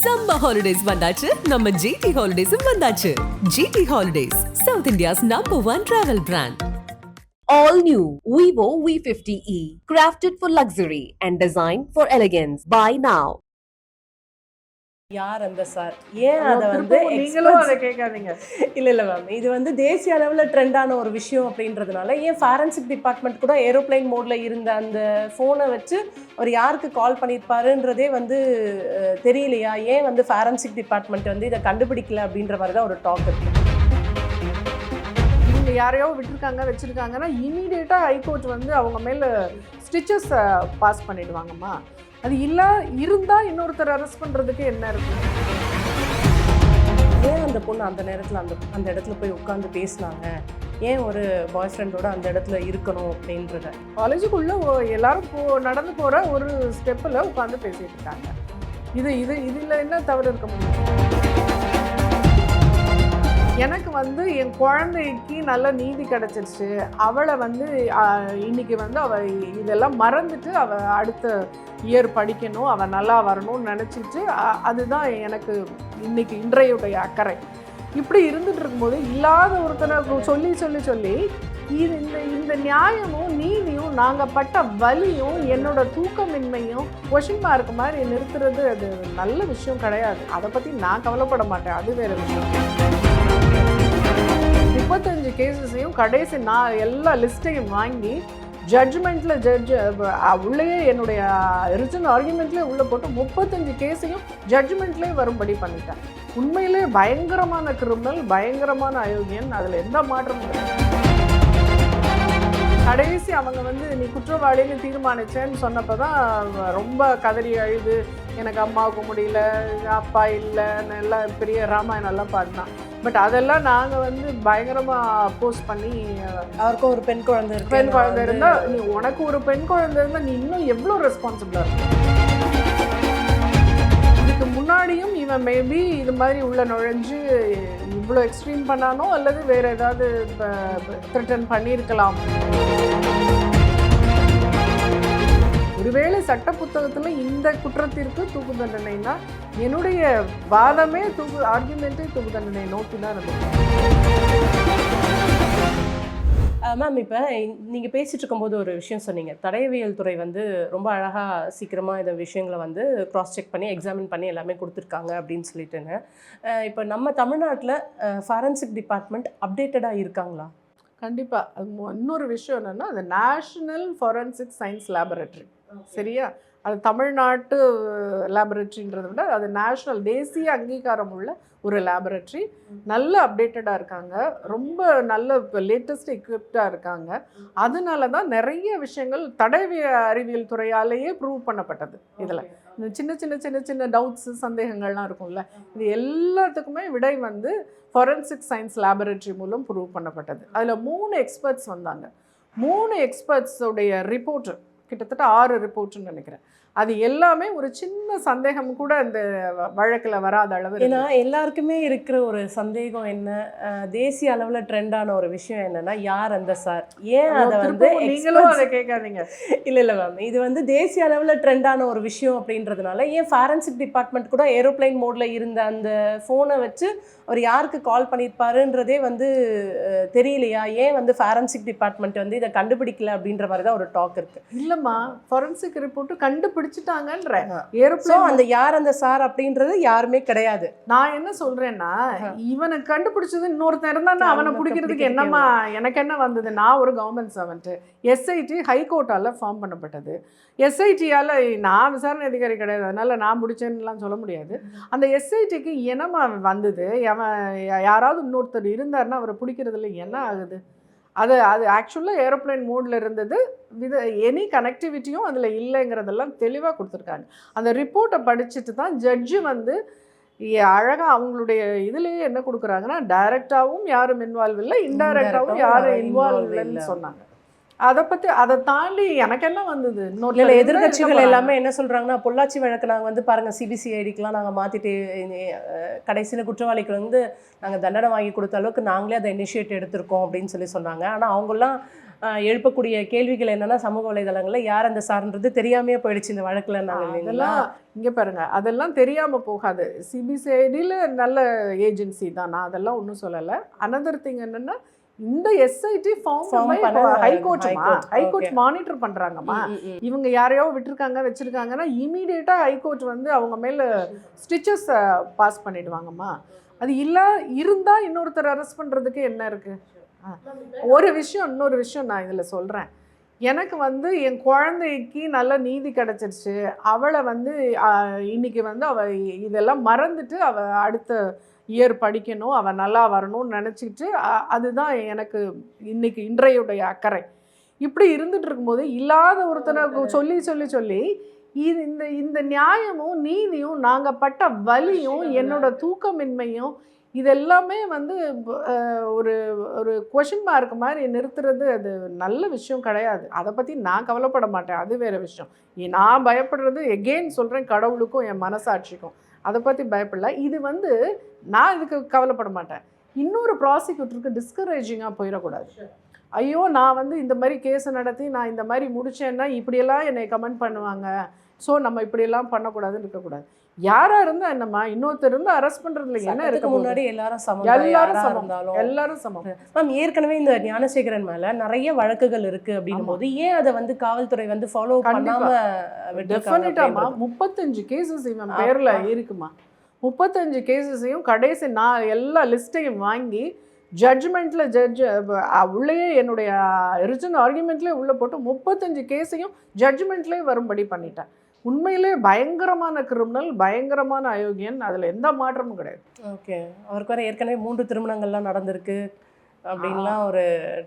Summer holidays வந்தாச்சு நம்ம GT ஹாலிடேஸும் வந்தாச்சு GT holidays South India's number one travel brand All new Vivo V50e, crafted for luxury and designed for elegance. Buy now. யார் அந்த sir? ஏன் அதை வந்து நீங்களும் அதை கேட்காதீங்க. இல்ல இல்ல மேம் இது வந்து தேசிய அளவுல ட்ரெண்டான ஒரு விஷயம் அப்படின்றதுனால ஏன் ஃபாரன்சிக் டிபார்ட்மெண்ட் கூட ஏரோப்ளைன் மோட்ல இருந்த அந்த ஃபோனை வச்சு அவர் யாருக்கு கால் பண்ணியிருப்பாருன்றதே வந்து தெரியலையா? ஏன் வந்து ஃபாரன்சிக் டிபார்ட்மெண்ட் வந்து இதை கண்டுபிடிக்கல அப்படின்ற மாதிரி தான் ஒரு டாக் இருக்கு. இவங்க யாரையோ விட்டுருக்காங்க வச்சிருக்காங்கன்னா இமீடியட்டாக ஹைகோர்ட் வந்து அவங்க மேலே ஸ்டிச்சஸ் பாஸ் பண்ணிடுவாங்கம்மா. அது இல்லை இருந்தால் இன்னொருத்தர் அரெஸ்ட் பண்ணுறதுக்கு என்ன இருக்கு? ஏன் அந்த பொண்ணு அந்த நேரத்தில் அந்த அந்த இடத்துல போய் உட்காந்து பேசினாங்க? ஏன் ஒரு பாய் ஃப்ரெண்டோட அந்த இடத்துல இருக்கணும் அப்படின்றத? காலேஜுக்குள்ளே எல்லாரும் போ நடந்து போகிற ஒரு ஸ்டெப்பில் உட்காந்து பேசிகிட்டு இருக்காங்க. இது இது இதில் என்ன தவறு இருக்க? முடியும் எனக்கு வந்து என் குழந்தைக்கு நல்ல நீதி கிடைச்சிருச்சு. அவளை வந்து இன்னைக்கு வந்து அவ இதெல்லாம் மறந்துட்டு அவ அடுத்த இயர் படிக்கணும் அவ நல்லா வரணும்னு நினச்சிட்டு அதுதான் எனக்கு இன்னைக்கு இன்றையுடைய அக்கறை. இப்படி இருந்துட்டு இருக்கும்போது இல்லாத ஒருத்தனை சொல்லி சொல்லி சொல்லி இது இந்த இந்த நியாயமும் நீதியும் நாங்கள் பட்ட வலியும் என்னோட தூக்கமின்மையும் கொஷின் மார்க் மாதிரி நிறுத்துறது அது நல்ல விஷயம் கிடையாது. அதை பற்றி நான் கவலைப்பட மாட்டேன். அது வேற விஷயம். முப்பத்தஞ்சு கேசஸையும் கடைசி நான் எல்லா லிஸ்ட்டையும் வாங்கி ஜட்ஜ்மெண்ட்டில் ஜட்ஜ் உள்ளேயே என்னுடைய ரிட்டன் ஆர்குமெண்ட்லேயே உள்ளே போட்டு முப்பத்தஞ்சு கேஸையும் ஜட்ஜ்மெண்ட்லேயே வரும்படி பண்ணிட்டேன். உண்மையிலே பயங்கரமான கிரிமினல் பயங்கரமான அயோக்கியன் அதில் எந்த மாற்றமும் கடைசி அவங்க வந்து நீ குற்றவாளின்னு தீர்மானிச்சேன்னு சொன்னப்போ தான் ரொம்ப கதறி அழுது எனக்கு அம்மாவுக்கு முடியல அப்பா இல்லை எல்லாம் பெரிய ராமாயணம் எல்லாம் பாடினான். பட் அதெல்லாம் நாங்கள் வந்து பயங்கரமாக அப்போஸ் பண்ணி அவருக்கும் ஒரு பெண் குழந்தை இருக்கு. பெண் குழந்தை வந்து- இருந்தா நீ உனக்கு ஒரு பெண் குழந்தை இருந்தால் நீ இன்னும் எவ்வளோ ரெஸ்பான்சிபிளாக இருக்கும் இதுக்கு முன்னாடியும் இவன் மேபி இது மாதிரி உள்ள நுழைஞ்சு இவ்வளோ எக்ஸ்ட்ரீம் பண்ணானோ அல்லது வேற ஏதாவது த்ரிட்டன் பண்ணியிருக்கலாம். ஒருவேளை சட்ட புத்தகத்துல இந்த குற்றத்திற்கு தூக்கு தண்டனைனா என்னுடைய வாதமே தூக்கு ஆர்குமெண்ட்டே தூக்கு தண்டனை நோக்கி தான் இருந்தது. மேம் இப்போ நீங்கள் பேசிட்டு இருக்கும்போது ஒரு விஷயம் சொன்னீங்க. தடயவியல் துறை வந்து ரொம்ப அழகாக சீக்கிரமாக இந்த விஷயங்களை வந்து கிராஸ் செக் பண்ணி எக்ஸாமின் பண்ணி எல்லாமே கொடுத்துருக்காங்க அப்படின்னு சொல்லிட்டுங்க அஹ் இப்போ நம்ம தமிழ்நாட்டில் ஃபாரன்சிக் டிபார்ட்மெண்ட் அப்டேட்டடாக இருக்காங்களா? கண்டிப்பா. அது இன்னொரு விஷயம் என்னன்னா அது நேஷனல் ஃபாரன்சிக் சயின்ஸ் லேபரட்டரி சரியா? அது தமிழ்நாட்டு லேபரட்டரின்றதை விட அது நேஷனல் தேசிய அங்கீகாரம் உள்ள ஒரு லேபரட்டரி நல்ல அப்டேட்டடாக இருக்காங்க. ரொம்ப நல்ல லேட்டஸ்ட் எக்விப்டாக இருக்காங்க. அதனால தான் நிறைய விஷயங்கள் தடவிய அறிவியல் துறையாலேயே ப்ரூவ் பண்ணப்பட்டது இதில். இந்த சின்ன சின்ன சின்ன சின்ன டவுட்ஸு சந்தேகங்கள்லாம் இருக்கும்ல. இது எல்லாத்துக்குமே விடை வந்து ஃபாரன்சிக் சயின்ஸ் லேபரட்டரி மூலம் ப்ரூவ் பண்ணப்பட்டது. அதில் மூணு எக்ஸ்பர்ட்ஸ் வந்தாங்க. மூணு எக்ஸ்பர்ட்ஸோடைய ரிப்போர்ட்டு கிட்டத்தட்ட ஆறு ரிப்போர்ட்டுன்னு நினைக்கிறேன். அது எல்லாமே ஒரு சின்ன சந்தேகம் கூட இந்த வழக்கில் வராத அளவு ஏன்னா. எல்லாருக்குமே இருக்கிற ஒரு சந்தேகம் என்ன? தேசிய அளவில் ட்ரெண்டான ஒரு விஷயம் என்னன்னா யார் அந்த சார்? ஏன் அதை வந்து நீங்களும் அதை கேட்காதீங்க. இல்லை இல்லை மேம் இது வந்து தேசிய அளவில் ட்ரெண்டான ஒரு விஷயம் அப்படின்றதுனால ஏன் ஃபாரன்சிக் டிபார்ட்மெண்ட் கூட ஏரோப்ளைன் மோட்ல இருந்த அந்த ஃபோனை வச்சு அவர் யாருக்கு கால் பண்ணியிருப்பாருன்றதே வந்து தெரியலையா? ஏன் வந்து ஃபாரன்சிக் டிபார்ட்மெண்ட் வந்து இதை கண்டுபிடிக்கல அப்படின்ற மாதிரி தான் ஒரு டாக் இருக்கு. இல்லைம்மா ஃபாரன்சிக் ரிப்போர்ட்டு கண்டுபிடிச்சிட்டாங்கன்ற. ஸோ ஏரோப்ளேன் அந்த யார் அந்த சார் அப்படின்றது யாருமே கிடையாது. நான் என்ன சொல்றேன்னா இவனை கண்டுபிடிச்சது இன்னொருத்தன் இருந்தான்னா அவனை பிடிக்கிறதுக்கு என்னம்மா எனக்கு என்ன வந்தது? நான் ஒரு கவர்மெண்ட் சர்வெண்ட்டு எஸ்ஐடி ஹைகோர்ட்டால் ஃபார்ம் பண்ணப்பட்டது. எஸ்ஐடியால் நான் விசாரணை அதிகாரி கிடையாது. அதனால நான் முடிச்சேன்னுலாம் சொல்ல முடியாது. அந்த எஸ்ஐடிக்கு என்னம்மா வந்தது? அவன் யாராவது இன்னொருத்தர் இருந்தாருன்னா அவரை பிடிக்கிறதுல என்ன ஆகுது? அது அது ஆக்சுவலாக ஏரோப்ளேன் மோடில் இருந்தது வித எனி கனெக்டிவிட்டியும் அதில் இல்லைங்கிறதெல்லாம் தெளிவாக கொடுத்துருக்காங்க. அந்த ரிப்போர்ட்டை படிச்சுட்டு தான் ஜட்ஜு வந்து அழகாக அவங்களுடைய இதுலேயே என்ன கொடுக்குறாங்கன்னா டைரெக்டாகவும் யாரும் இன்வால்வ் இல்லை இன்டைரக்டாகவும் யாரும் இன்வால்வ் இல்லைன்னு இல்ல. சொன்னாங்க. அதை பத்தி அதை தாண்டி எனக்கு என்ன வந்தது இல்ல எதிர்கட்சிகள் எல்லாமே என்ன சொல்றாங்கன்னா பொள்ளாச்சி வழக்கு நாங்க வந்து பாருங்க சிபிசிஐடிக்கெலாம் நாங்க மாத்திட்டு அஹ், கடைசியில குற்றவாளிக்கு வந்து நாங்க தண்டனை வாங்கி கொடுத்த அளவுக்கு நாங்களே அதை இனிஷியேட் எடுத்திருக்கோம் அப்படின்னு சொல்லி சொன்னாங்க. ஆனா அவங்கெல்லாம் அஹ், எழுப்பக்கூடிய கேள்விகள் என்னன்னா சமூக வலைதளங்கள்ல யார் அந்த சார்ன்றது தெரியாமையே போயிடுச்சு இந்த வழக்குல நாங்க இல்லைங்களா? அதெல்லாம் இங்க பாருங்க அதெல்லாம் தெரியாம போகாது. சிபிசிஐடியில் நல்ல ஏஜென்சி தான். நான் அதெல்லாம் ஒன்றும் சொல்லலை. அனதர் திங் என்னன்னா இந்த எஸ்ஐடி ஃபார்ம் ஹைகோர்ட்மா ஹைகோர்ட். மானிட்டர் பண்றாங்கம்மா. இவங்க யாரையோ விட்டுருக்காங்க வச்சிருக்காங்கன்னா இமீடியட்டா ஹைகோர்ட் வந்து அவங்க மேல ஸ்டிச்சஸ் பாஸ் பண்ணிடுவாங்கம்மா. அது இல்ல இருந்தா இன்னொருத்தர் அரெஸ்ட் பண்றதுக்கு என்ன இருக்கு? ஆ. ஒரு விஷயம் இன்னொரு விஷயம் நான் இதுல சொல்றேன். எனக்கு வந்து என் குழந்தைக்கு நல்ல நீதி கிடைச்சிருச்சு. அவளை வந்து ஆ, இன்னைக்கு வந்து அவ இதெல்லாம் மறந்துட்டு அவ அடுத்த இயர் படிக்கணும் அவ நல்லா வரணும்னு நினச்சிக்கிட்டு அதுதான் எனக்கு இன்னைக்கு இன்றையுடைய அக்கறை. இப்படி இருந்துட்டு இருக்கும்போது இல்லாத ஒருத்தனை சொல்லி சொல்லி சொல்லி இது இந்த இந்த நியாயமும் நீதியும் நாங்கள் பட்ட வலியும் என்னோட தூக்கமின்மையும் இதெல்லாமே வந்து ஒரு ஒரு கொஷின் மார்க் மாதிரி நிறுத்துறது அது நல்ல விஷயம் கிடையாது. அதை பற்றி நான் கவலைப்பட மாட்டேன். அது வேற விஷயம். நான் பயப்படுறது எகெயின் சொல்கிறேன் கடவுளுக்கும் என் மனசாட்சிக்கும். அதை பற்றி பயப்படல. இது வந்து நான் இதுக்கு கவலைப்பட மாட்டேன். இன்னொரு ப்ராசிக்யூட்டருக்கு டிஸ்கரேஜிங்காக போயிடக்கூடாது. ஐயோ நான் வந்து இந்த மாதிரி கேஸை நடத்தி நான் இந்த மாதிரி முடிச்சேன்னா இப்படியெல்லாம் என்னை கமெண்ட் பண்ணுவாங்க. ஸோ நம்ம இப்படியெல்லாம் பண்ணக்கூடாதுன்னு இருக்கக்கூடாது. யாராக இருந்தால் என்னம்மா இன்னொருத்தர் இருந்து அரெஸ்ட் பண்ணுறதுல என்ன இருக்க? முன்னாடி எல்லாரும் சமம் எல்லாரும் யாரா சமம். எல்லாரும் சமம் மேம் ஏற்கனவே இந்த ஞானசேகரன் மேல நிறைய வழக்குகள் இருக்கு அப்படின்னும் போது ஏன் அதை வந்து காவல்துறை வந்து ஃபாலோ கண்டிப்பா. பண்ணாம விட்டுருக்காங்க டெஃபினட்டாமா. முப்பத்தஞ்சு கேசஸ் இவன் பேர்ல இருக்குமா முப்பத்தஞ்சு கேசஸையும் கடைசி நான் எல்லா லிஸ்ட்டையும் வாங்கி ஜட்ஜ்மெண்ட்ல ஜட்ஜ் உள்ளேயே என்னுடைய ரிஜன் ஆர்குமெண்ட்லேயே உள்ள போட்டு முப்பத்தஞ்சு கேஸையும் ஜட்ஜ்மெண்ட்லேயே வரும்படி பண்ணிட்டேன் உண்மையிலே பயங்கரமான கிரிமினல் பயங்கரமான அயோக்கியன் அதுல எந்த மாற்றமும் கிடையாது. ஓகே. அவருக்கு வேற ஏற்கனவே மூன்று திருமணங்கள்லாம் நடந்திருக்கு அப்படின்லாம் ஒரு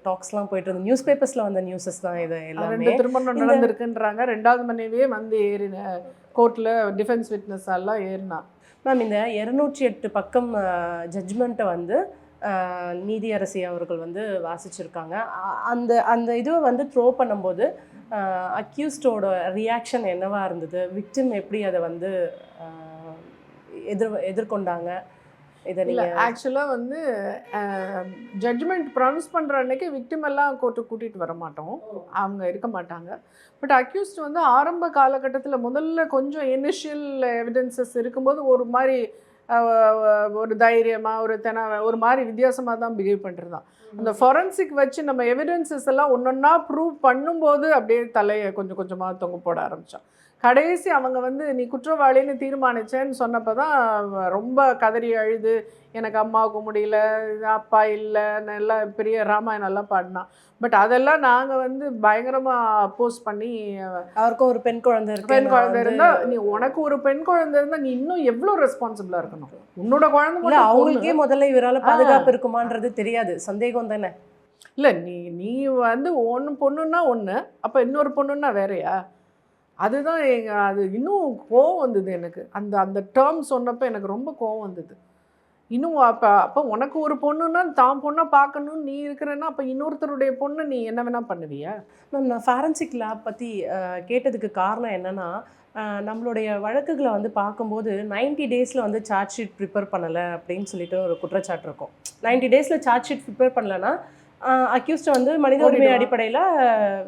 டாக்ஸ்லாம் போயிட்டு இருந்து நியூஸ் பேப்பர்ஸ்ல வந்த நியூஸஸ் தான் இது ரெண்டு எல்லாமே. திருமணம் இந்த- நடந்திருக்குன்றாங்க. ரெண்டாவது மனைவியே வந்து ஏறின கோர்ட்ல டிஃபென்ஸ் விட்னஸ் எல்லாம் ஏறினா. மேம் இந்த இரநூற்றி எட்டு பக்கம் ஜட்ஜ்மெண்ட்டை வந்து நீதியரசி அவர்கள் வந்து வாசிச்சிருக்காங்க. அந்த அந்த இதுவை வந்து த்ரோ பண்ணும்போது அக்யூஸ்டோட ரியாக்ஷன் என்னவா இருந்தது? விக்டிம் எப்படி அதை வந்து எதிர் எதிர்கொண்டாங்க? இதை நீங்கள் ஆக்சுவலாக வந்து ஜட்ஜ்மெண்ட் ப்ரொனவுன்ஸ் பண்ணுற அன்னைக்கு விக்டிம் எல்லாம் கோர்ட்டுக்கு கூட்டிகிட்டு வர மாட்டோம். அவங்க இருக்க மாட்டாங்க. பட் அக்யூஸ்ட் வந்து ஆரம்ப காலகட்டத்தில் முதல்ல கொஞ்சம் இனிஷியல் எவிடன்சஸ் இருக்கும்போது ஒரு மாதிரி ஒரு தைரியமாக ஒரு தென ஒரு மாதிரி வித்தியாசமாக தான் பிஹேவ் பண்ணுறதான் அந்த ஃபொரன்சிக் வச்சு நம்ம எவிடன்சஸ் எல்லாம் ஒன்றொன்னா ப்ரூவ் பண்ணும்போது அப்படியே தலையை கொஞ்சம் கொஞ்சமாக தொங்க போட ஆரம்பித்தோம் கடைசி அவங்க வந்து நீ குற்றவாளின்னு தீர்மானிச்சேன்னு சொன்னப்போ தான் ரொம்ப கதறி அழுது. எனக்கு அம்மாவுக்கு முடியல அப்பா இல்லை எல்லாம் பெரிய ராமாயணம் எல்லாம் பாடினான். பட் அதெல்லாம் நாங்கள் வந்து பயங்கரமாக அப்போஸ் பண்ணி அவருக்கும் ஒரு பெண் குழந்தை இருக்கு. பெண் குழந்தை வந்து- இருந்தா நீ உனக்கு ஒரு பெண் குழந்தை இருந்தா நீ இன்னும் எவ்வளோ ரெஸ்பான்சிபிளாக இருக்கணும்? உன்னோட குழந்தை அவங்களுக்கே. முதல்ல இவரால பாதுகாப்பு இருக்குமான்றது தெரியாது. சந்தேகம் தானே? இல்லை நீ நீ வந்து ஒன்று பொண்ணுன்னா ஒன்று அப்போ இன்னொரு பொண்ணுன்னா வேறயா? அதுதான் எங்க அது இன்னும் கோவம் வந்தது எனக்கு. அந்த அந்த டேர்ம் சொன்னப்போ எனக்கு ரொம்ப கோவம் வந்தது. இன்னும் அப்போ அப்போ உனக்கு ஒரு பொண்ணுன்னா தான் பொண்ணை பார்க்கணும்னு நீ இருக்கிறன்னா அப்போ இன்னொருத்தருடைய பொண்ணை நீ என்ன வேணால் பண்ணுவியா? மேம் நான் ஃபாரன்சிக் லேப் பற்றி கேட்டதுக்கு காரணம் என்னன்னா நம்மளுடைய வழக்குகளை வந்து பார்க்கும்போது 90 டேஸில் வந்து சார்ஜ் ஷீட் ப்ரிப்பேர் பண்ணலை அப்படின்னு சொல்லிட்டு ஒரு குற்றச்சாட்டு இருக்கும். 90 டேஸில் சார்ஜ் ஷீட் ப்ரிப்பேர் பண்ணலைன்னா அக்யூஸ்டை வந்து மனித உரிமை. அடிப்படையில்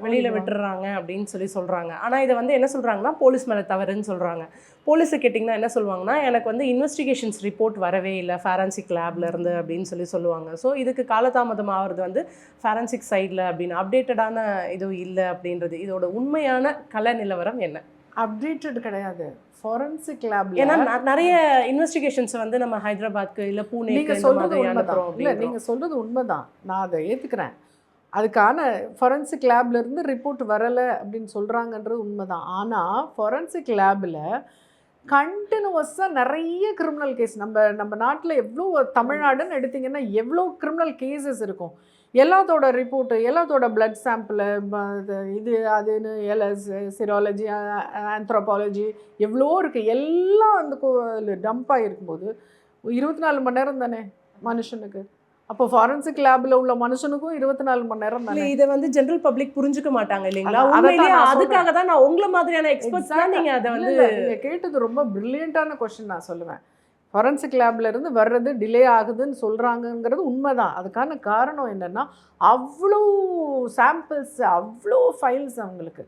வெளியில். விட்டுறாங்க அப்படின்னு சொல்லி சொல்கிறாங்க ஆனால் இதை வந்து என்ன சொல்கிறாங்கன்னா போலீஸ் மேலே தவறுன்னு சொல்கிறாங்க போலீஸை கேட்டிங்கன்னா என்ன சொல்லுவாங்கன்னா எனக்கு வந்து இன்வெஸ்டிகேஷன்ஸ் ரிப்போர்ட் வரவே இல்லை ஃபாரன்சிக் லேப்ல இருந்து அப்படின்னு சொல்லி சொல்லுவாங்க. ஸோ இதுக்கு காலதாமதம் ஆகிறது வந்து ஃபாரன்சிக் சைடில் அப்படின்னு அப்டேட்டடான இதுவும் இல்லை அப்படின்றது. இதோட உண்மையான கல நிலவரம் என்ன? அப்டேட்டட் கிடையாது. ஃபொரன்சிக் லேப்ல ஏன்னா நிறைய இன்வெஸ்டிகேஷன்ஸ் வந்து நம்ம ஹைதராபாத்க்கு இல்ல பூனேக்கு நீங்க இந்த சொல்றது மாதிரி உண்மைதான். இல்ல அப்படின்றோம். நீங்க சொல்றது உண்மைதான். நான் அதை ஏத்துக்கிறேன். அதுக்கான ஃபொரன்சிக் லேப்ல இருந்து ரிப்போர்ட் வரல அப்படின்னு சொல்றாங்கன்றது உண்மைதான். ஆனா ஃபொரன்சிக் லேப்ல கண்டினியூவஸாக நிறைய கிரிமினல் கேஸ் நம்ம நம்ம நாட்டில் எவ்வளோ தமிழ்நாடுன்னு எடுத்தீங்கன்னா எவ்வளோ கிரிமினல் கேசஸ் இருக்கும். எல்லாத்தோட ரிப்போர்ட்டு எல்லாத்தோட பிளட் சாம்பிள் இது அதுன்னு எல்எஸ் சிராலஜி ஆந்த்ரோபாலஜி எவ்வளோ இருக்குது எல்லாம் அந்த டம்ப் ஆகிருக்கும்போது இருபத்தி நாலு மணி நேரம் தானே மனுஷனுக்கு. அப்போ ஃபாரன்சிக் லேப்ல உள்ள மனுஷனுக்கும் இருபத்தி நாலு மணி நேரம் இல்ல தானே இதை வந்து ஜெனரல் பப்ளிக் புரிஞ்சுக்க மாட்டாங்க இல்லைங்களா? உண்மையிலேயே அதுக்காக தான் நான் உங்களை மாதிரியான எக்ஸ்பர்ட்ஸ் தான் Exact-ஆ. நீங்க அதை வந்து கேட்டது ரொம்ப பிரில்லியண்டான கொஸ்டின் நான் சொல்லுவேன். ஃபாரன்சிக் லேப்லேருந்து வர்றது டிலே ஆகுதுன்னு சொல்கிறாங்கங்கிறது உண்மைதான். அதுக்கான காரணம் என்னென்னா அவ்வளோ சாம்பிள்ஸ் அவ்வளோ ஃபைல்ஸ் அவங்களுக்கு.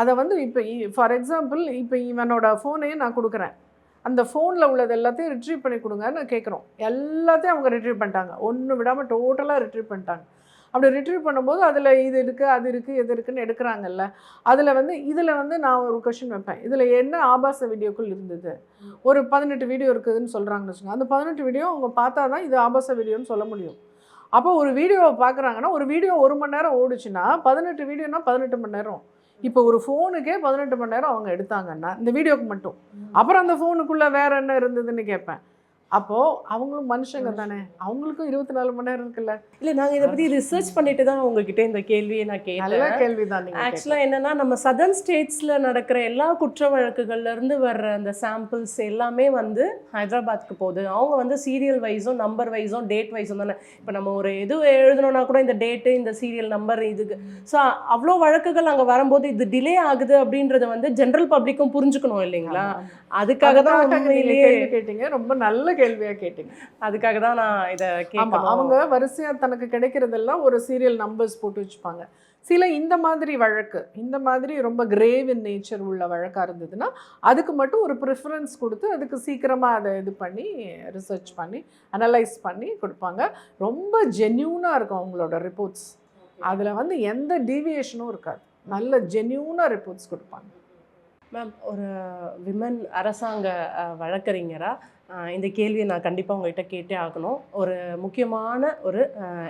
அதை வந்து இப்போ ஃபார் எக்ஸாம்பிள் இப்போ இவனோட ஃபோனையே நான் கொடுக்குறேன். அந்த ஃபோனில் உள்ளது எல்லாத்தையும் ரிட்ரீவ் பண்ணி கொடுங்கன்னு கேட்குறோம் எல்லாத்தையும் அவங்க ரிட்ரீவ் பண்ணிட்டாங்க. ஒன்று விடாமல் டோட்டலாக ரிட்ரீவ் பண்ணிட்டாங்க. அப்படி ரிட்ரீவ் பண்ணும்போது அதில் இது இருக்குது அது இருக்குது எது இருக்குன்னு எடுக்கிறாங்கல்ல. அதில் வந்து இதில் வந்து நான் ஒரு கொஷின் வைப்பேன். இதில் என்ன ஆபாச வீடியோக்கள் இருந்தது? ஒரு பதினெட்டு வீடியோ இருக்குதுன்னு சொல்கிறாங்கன்னு வச்சுக்கோங்க. அந்த பதினெட்டு வீடியோ அவங்க பார்த்தா தான் இது ஆபாச வீடியோன்னு சொல்ல முடியும். அப்போ ஒரு வீடியோவை பார்க்குறாங்கன்னா ஒரு வீடியோ ஒரு மணி நேரம் ஓடுச்சுன்னா பதினெட்டு வீடியோனா பதினெட்டு மணி நேரம். இப்போ ஒரு ஃபோனுக்கே பதினெட்டு மணி நேரம் அவங்க எடுத்தாங்கன்னா இந்த வீடியோக்கு மட்டும். அப்புறம் அந்த ஃபோனுக்குள்ளே வேறு என்ன இருந்ததுன்னு கேட்பேன். அப்போது அவங்களும் மனுஷங்க தானே? அவங்களுக்கும் இருபத்தி நாலு மணி நேரம் இருக்குல்ல? இல்ல நாங்க இதை பத்தி ரிசர்ச் பண்ணிட்டு தான் உங்ககிட்ட இந்த கேள்வியை நான் நல்ல கேட்டேன் கேள்வி தான் ஆக்சுவலா என்னன்னா நம்ம சதர்ன் ஸ்டேட்ஸ்ல நடக்கிற எல்லா குற்ற வழக்குகள்ல இருந்து வர்ற அந்த சாம்பிள்ஸ் எல்லாமே வந்து ஹைதராபாத்க்கு போகுது. அவங்க வந்து சீரியல் வைஸும் நம்பர் வைஸும் டேட் வைஸும் தானே? இப்போ நம்ம ஒரு இது எழுதணும்னா கூட இந்த டேட்டு இந்த சீரியல் நம்பர் இதுக்கு. ஸோ அவ்வளோ வழக்குகள் அங்கே வரும்போது இது டிலே ஆகுது அப்படின்றத வந்து ஜென்ரல் பப்ளிக்கும் புரிஞ்சுக்கணும் இல்லைங்களா? அதுக்காக தான் கேட்டீங்க. ரொம்ப நல்ல கேள்வியா கேட்டீங்க அதுக்காக தான் நான் இதை கேட்கணும். அவங்க வரிசையா தனக்கு கிடைக்கிறதெல்லாம் ஒரு சீரியல் நம்பர்ஸ் போட்டு வச்சுப்பாங்க. சில இந்த மாதிரி வழக்கு இந்த மாதிரி ரொம்ப கிரேவ் இன் நேச்சர் உள்ள வழக்கா இருந்ததுன்னா அதுக்கு மட்டும் ஒரு ப்ரிஃபரன்ஸ் கொடுத்து அதுக்கு சீக்கிரமா அதை இது பண்ணி ரிசர்ச் பண்ணி அனலைஸ் பண்ணி கொடுப்பாங்க. ரொம்ப ஜென்யூனாக இருக்கும் அவங்களோட ரிப்போர்ட்ஸ் அதில் வந்து எந்த டீவியேஷனும் இருக்காது. நல்ல ஜென்யூனாக ரிப்போர்ட்ஸ் கொடுப்பாங்க. மேம் ஒரு விமன் அரசாங்க அஹ், வழக்கறிஞரா அஹ், இந்த கேள்வியை நான் கண்டிப்பாக உங்கள்கிட்ட கேட்டே ஆகணும். ஒரு முக்கியமான ஒரு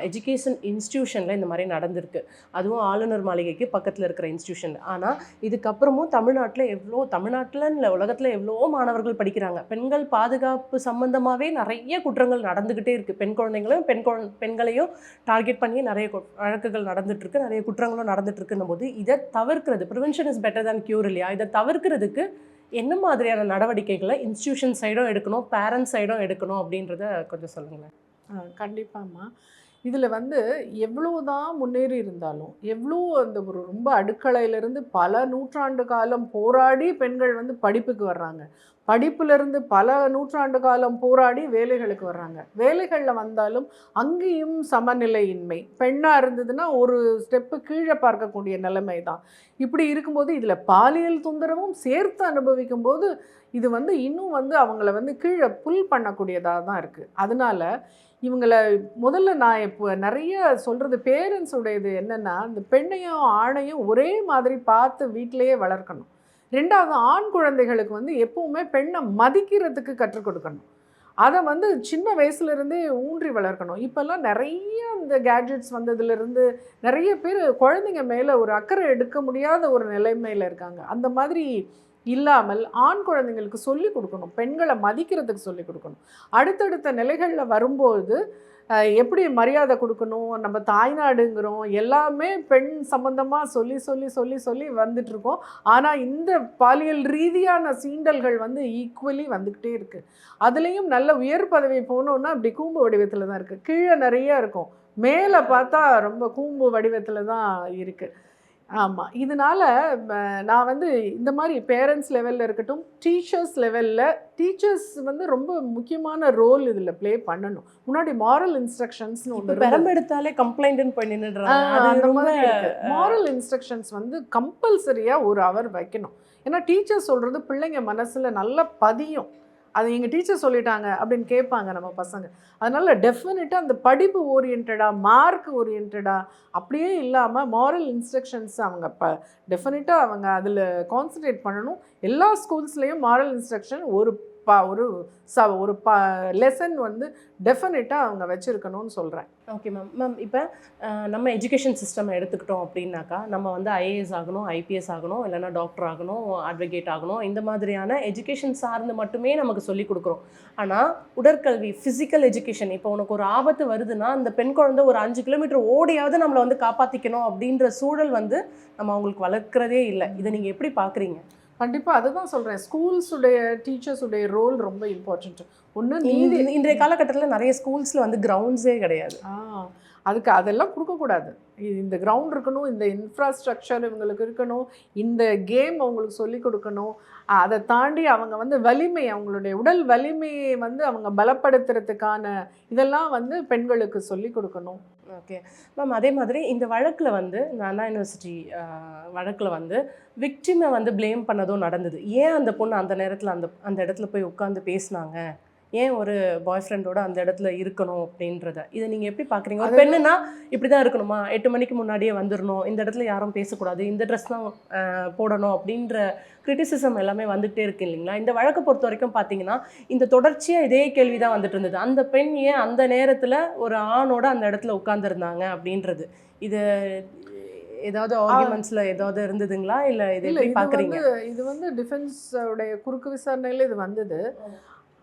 எஜுகேஷன் இன்ஸ்டியூஷனில் இந்த மாதிரி நடந்திருக்கு. அதுவும் ஆளுநர் மாளிகைக்கு பக்கத்தில் இருக்கிற இன்ஸ்டியூஷன் ஆனால் இதுக்கப்புறமும் தமிழ்நாட்டில் எவ்வளோ தமிழ்நாட்டில் இல்லை உலகத்தில் எவ்வளோ மாணவர்கள் படிக்கிறாங்க. பெண்கள் பாதுகாப்பு சம்மந்தமாகவே நிறைய குற்றங்கள் நடந்துக்கிட்டே இருக்குது பெண் குழந்தைங்களும் பெண் குழ பெண்களையும் டார்கெட் பண்ணி நிறைய வழக்குகள் நடந்துட்டுருக்கு நிறைய குற்றங்களும் நடந்துகிட்ருக்குன்னும் போது இதை தவிர்க்கிறது prevention is better than cure இல்லையா? இதை தவிர்க்கிறதுக்கு என்ன மாதிரியான நடவடிக்கைகளை இன்ஸ்டியூஷன் சைடும் எடுக்கணும் பேரண்ட்ஸ் சைடும் எடுக்கணும் அப்படின்றத கொஞ்சம் சொல்லுங்களேன். கண்டிப்பாம்மா. இதில் வந்து எவ்வளோ தான் முன்னேறி இருந்தாலும் எவ்வளோ அந்த ஒரு ரொம்ப அடுக்கலையிலேருந்து பல நூற்றாண்டு காலம் போராடி பெண்கள் வந்து படிப்புக்கு வர்றாங்க. படிப்புலேருந்து பல நூற்றாண்டு காலம் போராடி வேலைகளுக்கு வர்றாங்க. வேலைகளில் வந்தாலும் அங்கேயும் சமநிலையின்மை. பெண்ணாக இருந்ததுன்னா ஒரு ஸ்டெப்பு கீழே பார்க்கக்கூடிய நிலைமை தான். இப்படி இருக்கும்போது இதில் பாலியல் தொந்தரவும் சேர்த்து அனுபவிக்கும் போது இது வந்து இன்னும் வந்து அவங்கள வந்து கீழே புல் பண்ணக்கூடியதாக தான் இருக்குது அதனால இவங்களை முதல்ல நான் இப்போ நிறைய சொல்கிறது பேரண்ட்ஸுடையது என்னென்னா இந்த பெண்ணையும் ஆணையும் ஒரே மாதிரி பார்த்து வீட்டிலையே வளர்க்கணும். ரெண்டாவது ஆண் குழந்தைகளுக்கு வந்து எப்பவுமே பெண்ணை மதிக்கிறதுக்கு கற்றுக் கொடுக்கணும். அதை வந்து சின்ன வயசுலேருந்தே ஊன்றி வளர்க்கணும். இப்போல்லாம் நிறைய இந்த கேட்ஜெட்ஸ் வந்ததுலேருந்து நிறைய பேர் குழந்தைங்க மேலே ஒரு அக்கறை எடுக்க முடியாத ஒரு நிலைமையில் இருக்காங்க. அந்த மாதிரி இல்லாமல் ஆண் குழந்தைங்களுக்கு சொல்லி கொடுக்கணும். பெண்களை மதிக்கிறதுக்கு சொல்லி கொடுக்கணும். அடுத்தடுத்த நிலைகளில் வரும்போது எப்படி மரியாதை கொடுக்கணும்? நம்ம தாய்நாடுங்கிறோம் எல்லாமே பெண் சம்மந்தமாக சொல்லி சொல்லி சொல்லி சொல்லி வந்துட்டுருக்கோம். ஆனால் இந்த பாலியல் ரீதியான சீண்டல்கள் வந்து ஈக்குவலி வந்துக்கிட்டே இருக்குது அதுலேயும் நல்ல உயர் பதவி போகணுன்னா அப்படி கூம்பு வடிவத்தில் தான் இருக்குது கீழே நிறைய இருக்கும். மேலே பார்த்தா ரொம்ப கூம்பு வடிவத்தில் தான் இருக்குது ஆமாம் இதனால நான் வந்து இந்த மாதிரி பேரண்ட்ஸ் லெவலில் இருக்கட்டும் டீச்சர்ஸ் லெவலில் டீச்சர்ஸ் வந்து ரொம்ப முக்கியமான ரோல் இதில் ப்ளே பண்ணணும். முன்னாடி மாரல் இன்ஸ்ட்ரக்ஷன்ஸ்னு ஒன்று பெரம்பெடுத்தாலே கம்ப்ளைண்ட்னு இருக்கு. மாரல் இன்ஸ்ட்ரக்ஷன்ஸ் வந்து கம்பல்சரியாக ஒரு அவர் வைக்கணும். ஏன்னா டீச்சர் சொல்கிறது பிள்ளைங்க மனசில் நல்லா பதியும். அது எங்கள் டீச்சர் சொல்லிட்டாங்க அப்படின்னு கேட்பாங்க நம்ம பசங்க. அதனால் டெஃபினட்டாக அந்த படிப்பு ஓரியன்டாக மார்க் ஓரியன்டாக அப்படியே இல்லாமல் மாரல் இன்ஸ்ட்ரக்ஷன்ஸ் அவங்க ப டெஃபினட்டாக அவங்க அதில் கான்சன்ட்ரேட் பண்ணணும். எல்லா ஸ்கூல்ஸ்லேயும் மாரல் இன்ஸ்ட்ரக்ஷன் ஒரு பா ஒரு ச ஒரு ப லெசன் வந்து டெஃபினட்டாக அவங்க வச்சுருக்கணும்னு சொல்கிறேன் ஓகே மேம் மேம் இப்போ நம்ம எஜுகேஷன் சிஸ்டம் எடுத்துக்கிட்டோம் அப்படின்னாக்கா நம்ம வந்து ஐஏஎஸ் ஆகணும் ஐபிஎஸ் ஆகணும் இல்லைன்னா டாக்டர் ஆகணும் அட்வொகேட் ஆகணும் இந்த மாதிரியான எஜுகேஷன் சார்ந்து மட்டுமே நமக்கு சொல்லிக் கொடுக்குறோம். ஆனால் உடற்கல்வி ஃபிசிக்கல் எஜுகேஷன் இப்போ உனக்கு ஒரு ஆபத்து வருதுன்னா அந்த பெண் குழந்தை ஒரு அஞ்சு கிலோமீட்டர் ஓடியாவது நம்மளை வந்து காப்பாற்றிக்கணும் அப்படின்ற சூழல் வந்து நம்ம அவங்களுக்கு வளர்க்குறதே இல்லை. இதை நீங்கள் எப்படி பார்க்குறீங்க கண்டிப்பாக அதுதான் சொல்கிறேன் ஸ்கூல்ஸுடைய டீச்சர்ஸுடைய ரோல் ரொம்ப இம்பார்ட்டண்ட் ஒன்று நீதி இன்றைய காலகட்டத்தில் நிறைய ஸ்கூல்ஸ்ல வந்து கிரவுண்ட்ஸே கிடையாது. ஆ. அதுக்கு அதெல்லாம் கொடுக்கக்கூடாது இந்த கிரவுண்ட் இருக்கணும் இந்த இன்ஃப்ராஸ்ட்ரக்சர் இவங்களுக்கு இருக்கணும் இந்த கேம் அவங்களுக்கு சொல்லி கொடுக்கணும். அதை தாண்டி அவங்க வந்து வலிமை அவங்களுடைய உடல் வலிமையை வந்து அவங்க பலப்படுத்துறதுக்கான இதெல்லாம் வந்து பெண்களுக்கு சொல்லி கொடுக்கணும். ஓகே மேம் அதே மாதிரி இந்த வழக்கில் வந்து இந்த அண்ணா யூனிவர்சிட்டி வழக்கில் வந்து விக்டிமை வந்து ப்ளேம் பண்ணதும் நடந்தது. ஏன் அந்த பொண்ணு அந்த நேரத்தில் அந்த அந்த இடத்துல போய் உட்காந்து பேசுனாங்க? ஏன் ஒரு பாய் ஃப்ரெண்டோட அந்த இடத்துல இருக்கணும் அப்படின்றத? இதை நீங்கள் எப்படி பார்க்குறீங்க ஒரு பெண்ணுனா இப்படி தான் இருக்கணுமா? எட்டு மணிக்கு முன்னாடியே வந்துடணும் இந்த இடத்துல யாரும் பேசக்கூடாது. இந்த ட்ரெஸ் தான் போடணும் அப்படின்ற கிரிட்டிசிசம் எல்லாமே வந்துகிட்டே இருக்கு இல்லைங்களா? இந்த வழக்கை பொறுத்த வரைக்கும் பார்த்தீங்கன்னா இந்த தொடர்ச்சியாக இதே கேள்வி தான் வந்துட்டு இருந்தது. அந்த பெண் ஏன் அந்த நேரத்தில் ஒரு ஆணோட அந்த இடத்துல உட்காந்துருந்தாங்க அப்படின்றது? இது ஏதாவது ஆர்குமெண்ட்ஸில் ஏதாவது இருந்ததுங்களா? இல்லை இது எப்படி வந்து இது வந்து டிஃபென்ஸ் உடைய குறுக்கு விசாரணையில் இது வந்தது.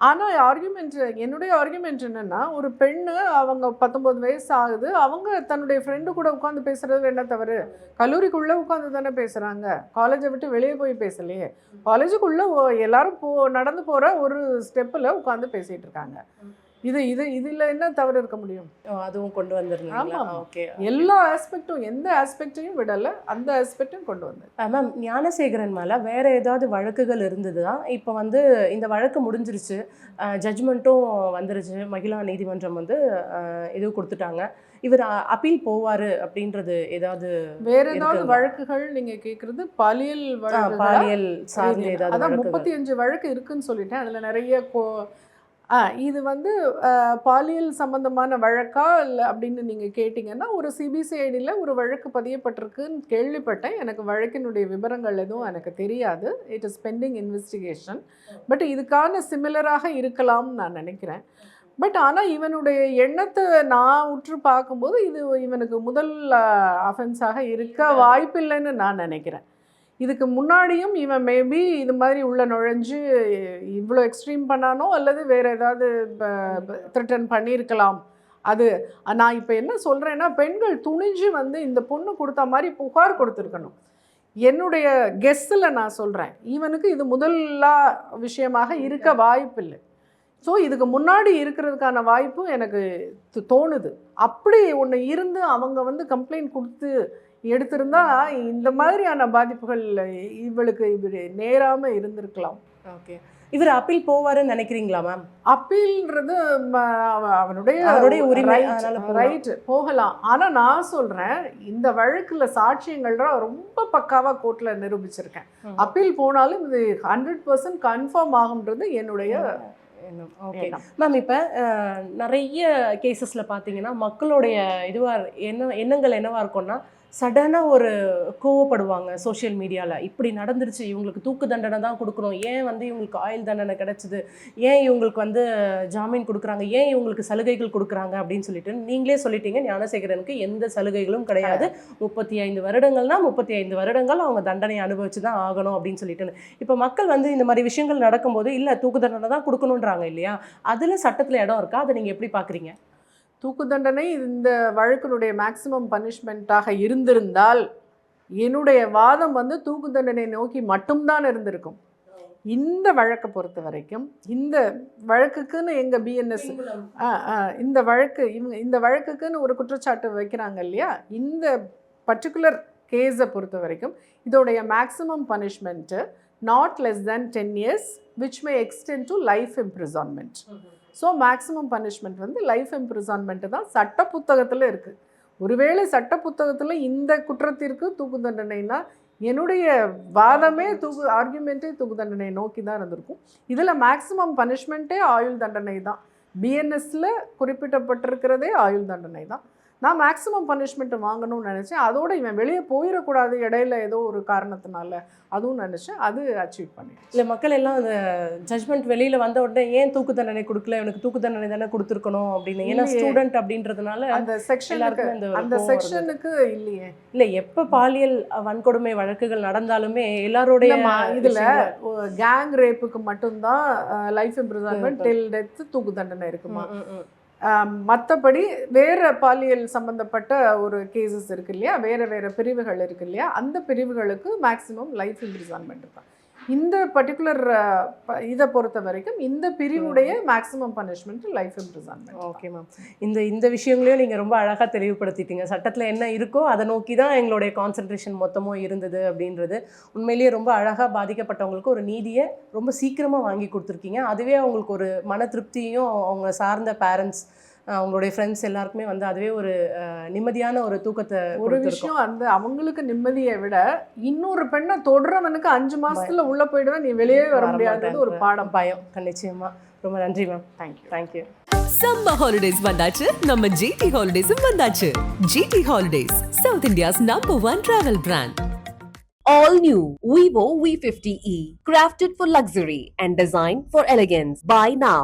ஆனால் ஆர்குமெண்ட் என்னுடைய ஆர்குமெண்ட் என்னென்னா ஒரு பெண்ணு அவங்க பத்தொம்போது வயசு ஆகுது. அவங்க தன்னுடைய ஃப்ரெண்டு கூட உட்காந்து பேசுகிறது என்ன தவறு. கல்லூரிக்குள்ளே உட்காந்து தானே பேசுகிறாங்க காலேஜை விட்டு வெளியே போய் பேசலையே. காலேஜுக்குள்ளே எல்லாரும் போ நடந்து போகிற ஒரு ஸ்டெப்பில் உட்காந்து பேசிகிட்டு இருக்காங்க. இது இது இதில் என்ன தவறு இருக்க முடியும்? அதுவும் கொண்டு வந்திருந்தீங்களா? ஆமா. ஓகே எல்லா ஆஸ்பெக்டும் எந்த ஆஸ்பெக்டையும் விடலை. அந்த ஆஸ்பெக்டையும் கொண்டு வந்தேன் மேம் ஞானசேகரன் மேலே வேற ஏதாவது வழக்குகள் இருந்ததா இப்போ வந்து இந்த வழக்கு முடிஞ்சிருச்சு. ஜட்ஜ்மெண்ட்டும் வந்துருச்சு. மகிழா நீதிமன்றம் வந்து இது கொடுத்துட்டாங்க. இவர் அப்பீல் போவார் அப்படின்றது ஏதாவது வேற ஏதாவது? வழக்குகள் நீங்க கேக்குறது? பாலியல்? பாலியல் சார்ந்த ஏதாவது முப்பத்தி அஞ்சு வழக்கு இருக்குன்னு சொல்லிட்டேன். அதுல நிறைய கோ ஆ இது வந்து பாலியல் சம்பந்தமான வழக்கா இல்லை அப்படின்னு நீங்க கேட்டிங்கன்னா ஒரு சிபிசிஐடியில் ஒரு வழக்கு பதியப்பட்டிருக்குன்னு கேள்விப்பட்டேன். எனக்கு வழக்கினுடைய விவரங்கள் எதுவும் எனக்கு தெரியாது. It is pending investigation but இதுக்கான சிமிலராக இருக்கலாம்னு நான் நினைக்கிறேன். பட் ஆனால் இவனுடைய எண்ணத்தை நான் உற்று பார்க்கும்போது இது இவனுக்கு முதல் அஃபென்ஸாக இருக்க வாய்ப்பில்லைன்னு நான் நினைக்கிறேன். இதுக்கு முன்னாடியும் இவன் மேபி இது மாதிரி உள்ள நுழைஞ்சு இவ்வளோ எக்ஸ்ட்ரீம் பண்ணானோ அல்லது வேற ஏதாவது த்ரிட்டன் பண்ணியிருக்கலாம். அது நான் இப்போ என்ன சொல்கிறேன்னா பெண்கள் துணிஞ்சு வந்து இந்த பொண்ணு கொடுத்த மாதிரி புகார் கொடுத்துருக்கணும். என்னுடைய கெஸ்ஸில் நான் சொல்கிறேன் இவனுக்கு இது முதல்லா விஷயமாக இருக்க வாய்ப்பில்லை. ஸோ இதுக்கு முன்னாடி இருக்கிறதுக்கான வாய்ப்பும் எனக்கு தோணுது. அப்படி ஒன்று இருந்து அவங்க வந்து கம்ப்ளைண்ட் கொடுத்து எடுத்திருந்தா இந்த மாதிரியான பாதிப்புகள் இவளுக்கு இவர் நேராமல் இருந்திருக்கலாம். ஓகே இவர் அப்பீல் போவாருன்னு நினைக்கிறீங்களா மேம் அப்பீல்ன்றது அவனுடைய அவருடைய உரிமை. ரைட் போகலாம். ஆனால் நான் சொல்கிறேன் இந்த வழக்கில் சாட்சியங்கள்லாம் ரொம்ப பக்காவாக கோர்ட்டில் நிரூபிச்சிருக்கேன். அப்பீல் போனாலும் இது ஹண்ட்ரட் பர்சன்ட் கன்ஃபார்ம் ஆகுன்றது என்னுடைய ஓகே மேம் இப்போ நிறைய கேசஸில் பார்த்தீங்கன்னா மக்களுடைய இதுவாக என்ன எண்ணங்கள் என்னவா இருக்கும்னா சடனாக ஒரு கோவப்படுவாங்க சோஷியல் மீடியாவில் இப்படி நடந்துருச்சு இவங்களுக்கு தூக்கு தண்டனை தான் கொடுக்கணும். ஏன் வந்து இவங்களுக்கு ஆயுள் தண்டனை கிடைச்சிது? ஏன் இவங்களுக்கு வந்து ஜாமீன் கொடுக்குறாங்க? ஏன் இவங்களுக்கு சலுகைகள் கொடுக்குறாங்க? அப்படின்னு சொல்லிட்டு நீங்களே சொல்லிட்டீங்க. ஞானசேகரனுக்கு எந்த சலுகைகளும் கிடையாது. முப்பத்தி ஐந்து வருடங்கள்னா முப்பத்தி ஐந்து வருடங்கள் அவங்க தண்டனை அனுபவிச்சு தான் ஆகணும் அப்படின்னு சொல்லிட்டு இப்போ மக்கள் வந்து இந்த மாதிரி விஷயங்கள் நடக்கும்போது இல்லை தூக்கு தண்டனை தான் கொடுக்கணுன்றாங்க இல்லையா? அதில் சட்டத்தில் இடம் இருக்கா? அதை நீங்கள் எப்படி பார்க்குறீங்க தூக்கு தண்டனை இந்த வழக்கினுடைய மேக்சிமம் பனிஷ்மெண்ட்டாக இருந்திருந்தால் என்னுடைய வாதம் வந்து தூக்கு தண்டனை நோக்கி மட்டும்தான் இருந்திருக்கும். இந்த வழக்கை பொறுத்த வரைக்கும் இந்த வழக்குக்குன்னு எங்கள் பிஎன்எஸ் இந்த வழக்கு இவங்க இந்த வழக்குக்குன்னு ஒரு குற்றச்சாட்டு வைக்கிறாங்க இல்லையா? இந்த பர்டிகுலர் கேஸை பொறுத்த வரைக்கும் இதோடைய maximum punishment not less than ten years which may extend to life imprisonment. So maximum punishment வந்து லைஃப் இம்ப்ரிசான்மெண்ட்டு தான் சட்ட புத்தகத்தில் இருக்குது ஒருவேளை சட்ட புத்தகத்தில் இந்த குற்றத்திற்கு தூக்கு தண்டனைனா என்னுடைய வாதமே தூக்கு ஆர்கியூமெண்ட்டே தூக்கு தண்டனை நோக்கி தான் இருந்திருக்கும். இதில் மேக்ஸிமம் பனிஷ்மெண்ட்டே ஆயுள் தண்டனை தான். பிஎன்எஸ்ல குறிப்பிடப்பட்டிருக்கிறதே ஆயுள் தண்டனை தான். நான் மேக்ஸிமம் பனிஷ்மெண்ட் வாங்கணும்னு நினச்சேன் அதோட இவன் வெளியே போயிடக்கூடாது இடையில ஏதோ ஒரு காரணத்தினால அதுவும் நினச்சேன் அது அச்சீவ் பண்ணிட்டேன் இல்லை மக்கள் எல்லாம் அந்த ஜட்மெண்ட் வெளியில் வந்த உடனே ஏன் தூக்கு தண்டனை கொடுக்கல எனக்கு தூக்கு தண்டனை தானே கொடுத்துருக்கணும் அப்படின்னு ஏன்னா. ஸ்டூடெண்ட் அப்படின்றதுனால அந்த செக்ஷனுக்கு அந்த. செக்ஷனுக்கு இல்லையே இல்லை எப்போ பாலியல் வன்கொடுமை வழக்குகள் நடந்தாலுமே எல்லாருடைய இதுல. கேங் ரேப்புக்கு மட்டும்தான் லைஃப் இம்ப்ரிசன்மெண்ட். டில் டெத் தூக்கு தண்டனை இருக்குமா. மற்றபடி வேறு பாலியல் சம்மந்தப்பட்ட ஒரு கேசஸ் இருக்கு இல்லையா? வேறு வேறு பிரிவுகள் இருக்கு இல்லையா? அந்த பிரிவுகளுக்கு மேக்ஸிமம் லைஃப் இம்ப்ரிசான்மெண்ட் தான். இந்த பர்டிகுலர் இதை பொறுத்த வரைக்கும் இந்த பிரிவுடைய maximum punishment life imprisonment okay ma'am இந்த இந்த விஷயங்களையும் நீங்கள் ரொம்ப அழகாக தெளிவுபடுத்திட்டீங்க. சட்டத்தில் என்ன இருக்கோ அதை நோக்கி தான் எங்களுடைய கான்சென்ட்ரேஷன் மொத்தமும் இருந்தது அப்படின்றது உண்மையிலேயே ரொம்ப அழகாக பாதிக்கப்பட்டவங்களுக்கு ஒரு நீதியை ரொம்ப சீக்கிரமாக வாங்கி கொடுத்துருக்கீங்க. அதுவே அவங்களுக்கு ஒரு மன திருப்தியும் அவங்க சார்ந்த பேரண்ட்ஸ் அவங்களுடைய ஃப்ரெண்ட்ஸ் எல்லாருக்குமே வந்து அதுவே ஒரு நிம்மதியான ஒரு தூக்கத்தை ஒரு கொடுத்திருக்கும். விஷயம் அந்த அவங்களுக்கு நிம்மதியை விட இன்னொரு பெண்ணை தொடரவனுக்கு அஞ்சு மாசத்துல உள்ள போயிடுவேன் நீ வெளியே வர முடியாதது ஒரு பாடம். பயம் நிச்சயமா ரொம்ப நன்றி ma'am thank you thank you summer holidays வந்தாச்சு. நம்ம ஜிடி ஹாலிடேஸும் வந்தாச்சு. GT holidays South India's number one travel brand All new Vivo V50e, crafted for luxury and designed for elegance. Buy now.